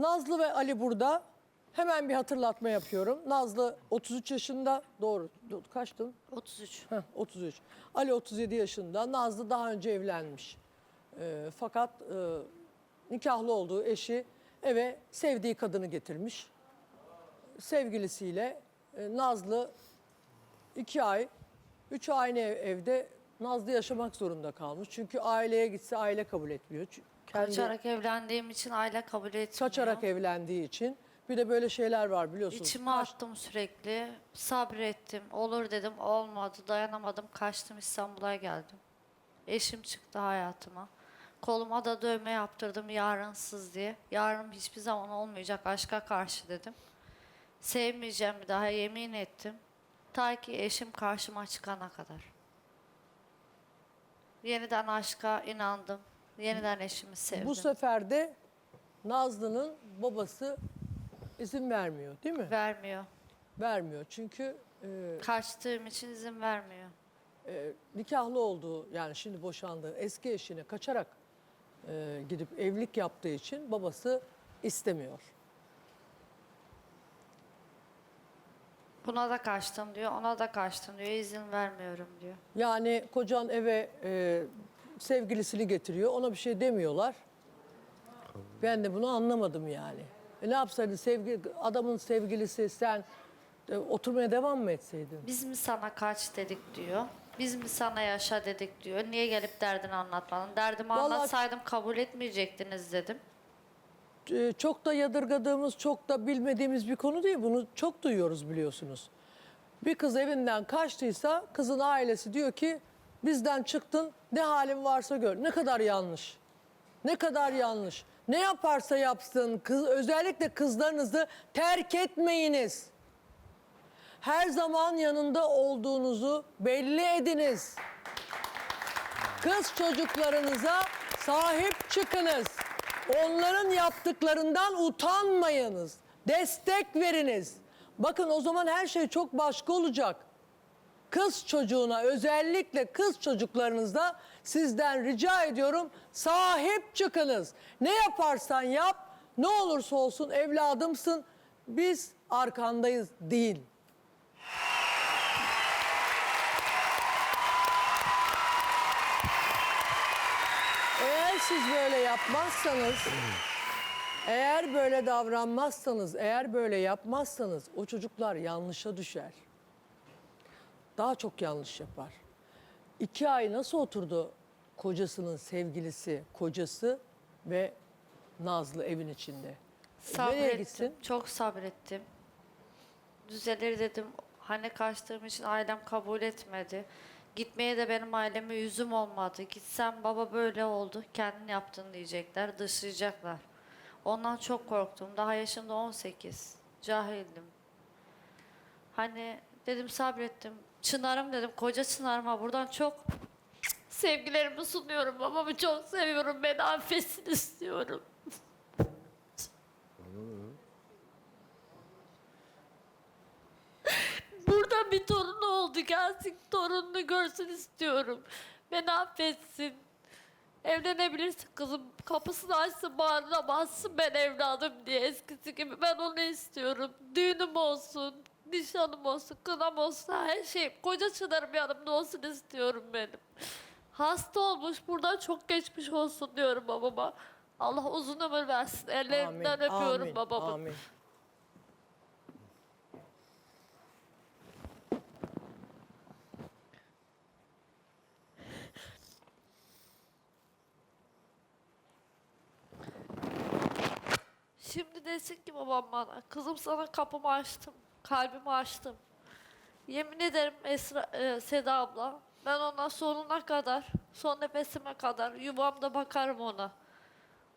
Nazlı ve Ali burada. Hemen bir hatırlatma yapıyorum. Nazlı 33 yaşında. Doğru. Do- Kaçtın? 33. Heh, 33. Ali 37 yaşında. Nazlı daha önce evlenmiş. Ee, fakat e, nikahlı olduğu eşi eve sevdiği kadını getirmiş. Sevgilisiyle e, Nazlı iki ay, üç ay aynı ev- evde Nazlı yaşamak zorunda kalmış. Çünkü aileye gitse aile kabul etmiyor. Kendi Kaçarak evlendiğim için aile kabul etmiyor. kaçarak evlendiği için. Bir de böyle şeyler var biliyorsunuz. İçime attım sürekli. Sabrettim. Olur dedim. Olmadı. Dayanamadım. Kaçtım İstanbul'a geldim. Eşim çıktı hayatıma. Koluma da dövme yaptırdım yarınsız diye. Yarın hiçbir zaman olmayacak aşka karşı dedim. Sevmeyeceğim bir daha yemin ettim. Ta ki eşim karşıma çıkana kadar. Yeniden aşka inandım. Yeniden eşimi sevdim. Bu sefer de Nazlı'nın babası izin vermiyor değil mi? Vermiyor. Vermiyor çünkü e, Kaçtığım için izin vermiyor. e, nikahlı olduğu yani şimdi boşandığı eski eşine kaçarak e, gidip evlilik yaptığı için babası istemiyor. Buna da kaçtım diyor, ona da kaçtım diyor, izin vermiyorum diyor. Yani kocan eve e, sevgilisini getiriyor ona bir şey demiyorlar. Ben de bunu anlamadım yani. E ne yapsaydın sevgi, adamın sevgilisi sen e, oturmaya devam mı etseydin? Biz mi sana kaç dedik diyor. Biz mi sana yaşa dedik diyor. Niye gelip derdini anlatmadın? Derdimi Vallahi- anlatsaydım kabul etmeyecektiniz dedim. e, çok da yadırgadığımız, çok da bilmediğimiz bir konu değil. Bunu çok duyuyoruz biliyorsunuz. Bir kız evinden kaçtıysa kızın ailesi diyor ki bizden çıktın ne halin varsa gör. Ne kadar yanlış. Ne kadar yanlış. Ne yaparsa yapsın kız, özellikle kızlarınızı terk etmeyiniz. Her zaman yanında olduğunuzu belli ediniz. Kız çocuklarınıza sahip çıkınız. Onların yaptıklarından utanmayınız. Destek veriniz. Bakın o zaman her şey çok başka olacak. Kız çocuğuna özellikle kız çocuklarınızda sizden rica ediyorum sahip çıkınız. Ne yaparsan yap ne olursa olsun evladımsın biz arkandayız değil. Eğer siz böyle yapmazsanız, eğer böyle davranmazsanız, eğer böyle yapmazsanız o çocuklar yanlışa düşer. Daha çok yanlış yapar. İki ay nasıl oturdu kocasının sevgilisi, kocası ve Nazlı evin içinde? E, Nereye Sabrettim, gitsin? çok sabrettim. Düzelir dedim. Hani kaçtığım için ailem kabul etmedi. Gitmeye de benim aileme yüzüm olmadı. Gitsem baba böyle oldu, kendin yaptın diyecekler, dışlayacaklar. Ondan çok korktum. Daha yaşımda 18. Cahildim. Hani dedim sabrettim. Çınarım dedim, koca Çınar'ıma buradan çok sevgilerimi sunuyorum. Babamı çok seviyorum, beni affetsin istiyorum. Burada bir torunu oldu. Gelsin torununu görsün istiyorum. Beni affetsin. Evlenebilirsin kızım. Kapısını açsın, bağrına bassın ben evladım diye eskisi gibi. Ben onu istiyorum. Düğünüm olsun, nişanım olsun, kınam olsun, her şey. Koca çınarım yanımda olsun istiyorum benim. Hasta olmuş, buradan çok geçmiş olsun diyorum babama. Allah uzun ömür versin. Ellerinden öpüyorum amin, babamı. Amin. Şimdi desin ki babam bana, kızım sana kapımı açtım, kalbimi açtım. Yemin ederim Esra, e, Seda abla, ben ona sonuna kadar, son nefesime kadar yuvamda bakarım ona.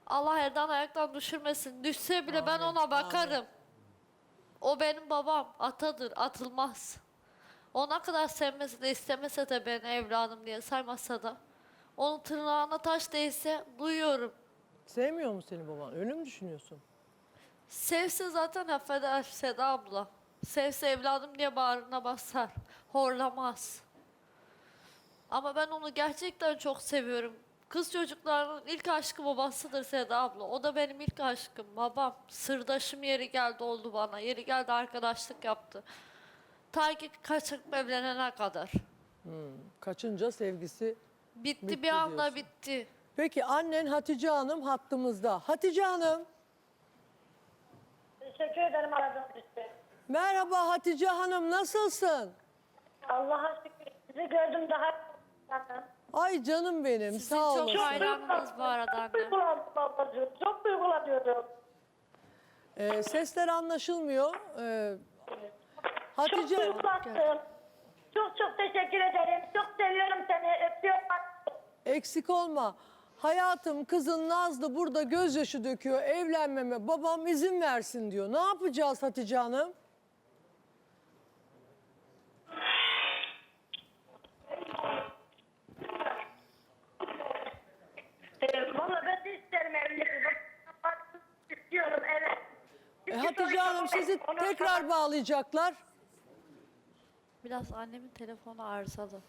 Allah yerden ayaktan düşürmesin. Düşse bile ben Amin, ona bakarım. amin. O benim babam, atadır, atılmaz. Ona kadar sevmese de istemese de beni evladım diye saymasa da, onun tırnağına taş değse duyuyorum. Sevmiyor mu seni baban? Öyle mi düşünüyorsun? Sevse zaten affeder Seda abla. Sevse evladım diye bağrına basar. Horlamaz. Ama ben onu gerçekten çok seviyorum. Kız çocuklarının ilk aşkı babasıdır Seda abla. O da benim ilk aşkım. Babam sırdaşım yeri geldi oldu bana. Yeri geldi arkadaşlık yaptı. Ta ki kaçırıp evlenene kadar. Kaçınca sevgisi. Bitti, Bitti bir anda diyorsun. bitti. Peki annen Hatice Hanım hattımızda. Hatice Hanım. Teşekkür ederim aradığınız için. Merhaba Hatice Hanım nasılsın? Allah'a şükür sizi gördüm daha. Ay canım benim Sizin sağ çok olasın. hayranınız bu arada Çok annem. duygulandım ablacığım. Çok duygulanıyorum. Ee, sesler anlaşılmıyor. Ee, Çok Hatice duygulandım. Çok çok teşekkür ederim. Çok seviyorum seni. Öpüyorum. eksik olma. Hayatım kızın Nazlı burada gözyaşı döküyor evlenmeme babam izin versin diyor. Ne yapacağız Hatice Hanım? Ee, Valla ben de isterim evlilik. İstiyorum evet. E, Çünkü Hanım sizi ondan tekrar sonra- bağlayacaklar. Biraz annemin telefonu arızalı.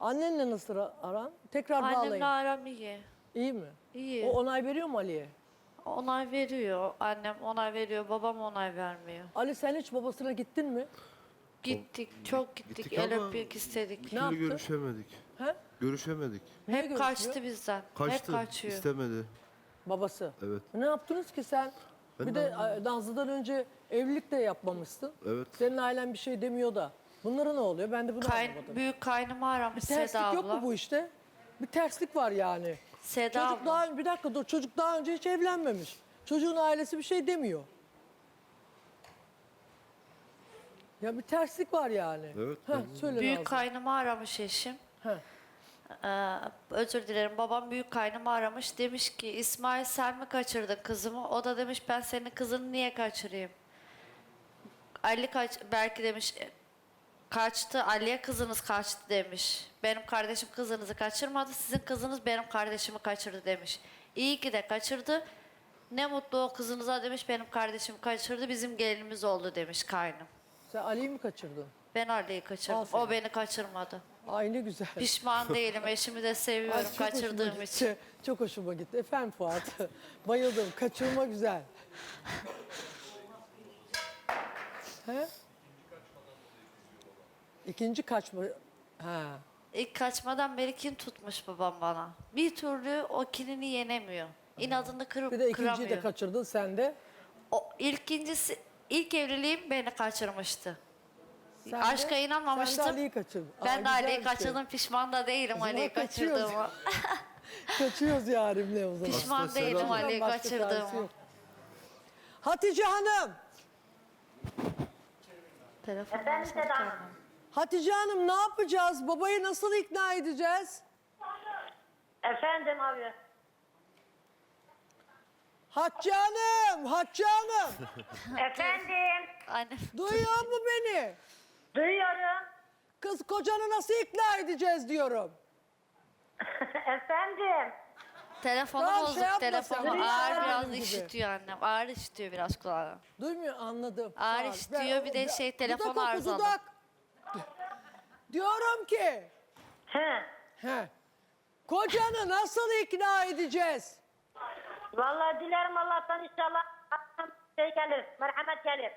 Annenle nasıl ara- aran? Tekrar bağlayın. Annemle aram iyi. İyi mi? İyi. O onay veriyor mu Ali'ye? Onay veriyor. Annem onay veriyor. Babam onay vermiyor. Ali sen hiç babasına gittin mi? Gittik, çok gittik. Gittik El ama- öpmek istedik. Ne Şimdi yaptı? görüşemedik. He? Görüşemedik. Niye Hep görüşmüyor? kaçtı bizden. Kaçtı. Hep kaçıyor. istemedi. Babası. Evet. Ne yaptınız ki sen? Ben bir de e, Nazlı'dan önce evlilik de yapmamışsın. Evet. Senin ailen bir şey demiyor da. Bunlara ne oluyor? Ben de bunu Kayn, anlamadım. büyük kaynımı aramış Bir terslik Seda yok abla. mu bu işte? Bir terslik var yani. Seda Çocuk abla. daha bir dakika dur. Çocuk daha önce hiç evlenmemiş. Çocuğun ailesi bir şey demiyor. Ya bir terslik var yani. Evet, Heh, söyle Büyük Nazlı. kaynımı aramış eşim. Heh. Ee, özür dilerim babam büyük kaynımı aramış. Demiş ki İsmail sen mi kaçırdın kızımı? O da demiş ben senin kızını niye kaçırayım? Ali kaç belki demiş "e, kaçtı Ali'ye kızınız kaçtı demiş. Benim kardeşim kızınızı kaçırmadı. Sizin kızınız benim kardeşimi kaçırdı demiş. İyi ki de kaçırdı. Ne mutlu o kızınıza demiş benim kardeşim kaçırdı bizim gelinimiz oldu demiş kaynım. Sen Ali'yi mi kaçırdın? Ben Ali'yi kaçırdım. Aferin. O beni kaçırmadı. Ay ne güzel. Pişman değilim. Eşimi de Ay, seviyorum hoşuma kaçırdığım gitti. için. Çok hoşuma gitti. Efendim Fuat. Bayıldım. Kaçırma güzel. He? İkinci kaçma. Ha. İlk kaçmadan beri kin tutmuş babam bana. Bir türlü o kinini yenemiyor. İnadını kırıp Bir de ikinciyi kıramıyor. de kaçırdın sen de. o ilkincisi ilk evliliğim beni kaçırmıştı. Sen Aşka de- inanmamıştım. Sen de Ali'yi kaçırdın. Aa, Ben de Ali'yi şey. kaçırdım. Pişman da değilim Ali'yi kaçırdığıma. Kaçıyoruz yarimle o zaman. Pişman Aslında değilim Ali'yi kaçırdığıma. Hatice Hanım. Telefonu Efendim alsana Seda? kendine. Hatice Hanım ne yapacağız? Babayı nasıl ikna edeceğiz? Efendim abi. Hatice Hanım, Hatice Hanım. Efendim. Annem Duyuyor mu beni? Duyuyorum. Kız kocanı nasıl ikna edeceğiz diyorum. Efendim. telefonu Tamam, şey bozuk yapma telefonu. sen, Ağır duyuyorum biraz gibi. işitiyor annem. Ağır işitiyor biraz kulağına. Duymuyor anladım. Ağır Sağ ol. işitiyor, bir de şey, telefon dudak oku, arızalı. dudak. Diyorum ki, He. he, kocanı nasıl ikna edeceğiz? Vallahi dilerim Allah'tan inşallah şey gelir, merhamet gelir.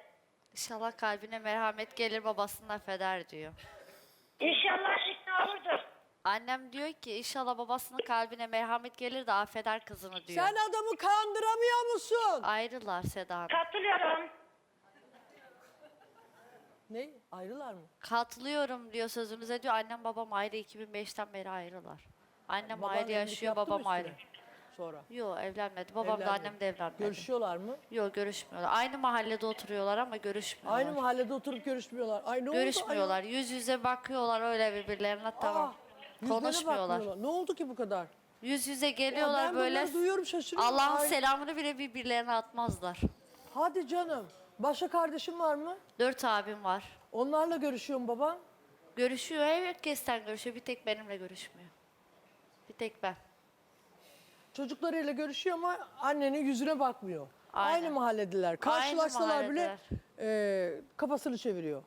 İnşallah kalbine merhamet gelir babasını affeder diyor. İnşallah ikna olurdur. Annem diyor ki inşallah babasının kalbine merhamet gelir de affeder kızını diyor. Sen adamı kandıramıyor musun? Ayrılar Seda Hanım. Katılıyorum. Ne? Ayrılar mı? Katılıyorum diyor sözünüze diyor. Annem babam ayrı 2005'ten beri ayrılar. Annem Baban ayrı evlilik yaşıyor yaptı mı babam ayrı. Sonra. Yok evlenmedi. Babam da Evlenmedi. annem de evlenmedi. Görüşüyorlar mı? Yok görüşmüyorlar. Aynı mahallede oturuyorlar ama görüşmüyorlar. Aynı mahallede oturup görüşmüyorlar. Ay ne oldu? Görüşmüyorlar. Yüz yüze bakıyorlar öyle birbirlerine tamam. yüzlerine Konuşmuyorlar. bakmıyorlar. Ne oldu ki bu kadar? Yüz yüze geliyorlar ben böyle. bunları duyuyorum şaşırıyorum. Allah'ın Ay, selamını bile birbirlerine atmazlar. Hadi canım. Başka kardeşin var mı? Dört abim var. Onlarla görüşüyorum baban. Görüşüyor. Herkesten görüşüyor. Bir tek benimle görüşmüyor. Bir tek ben. Çocuklarıyla görüşüyor ama annenin yüzüne bakmıyor. Aynen. Aynı mahallediler. Karşılaşsalar bile mahalledeler. e, kafasını çeviriyor.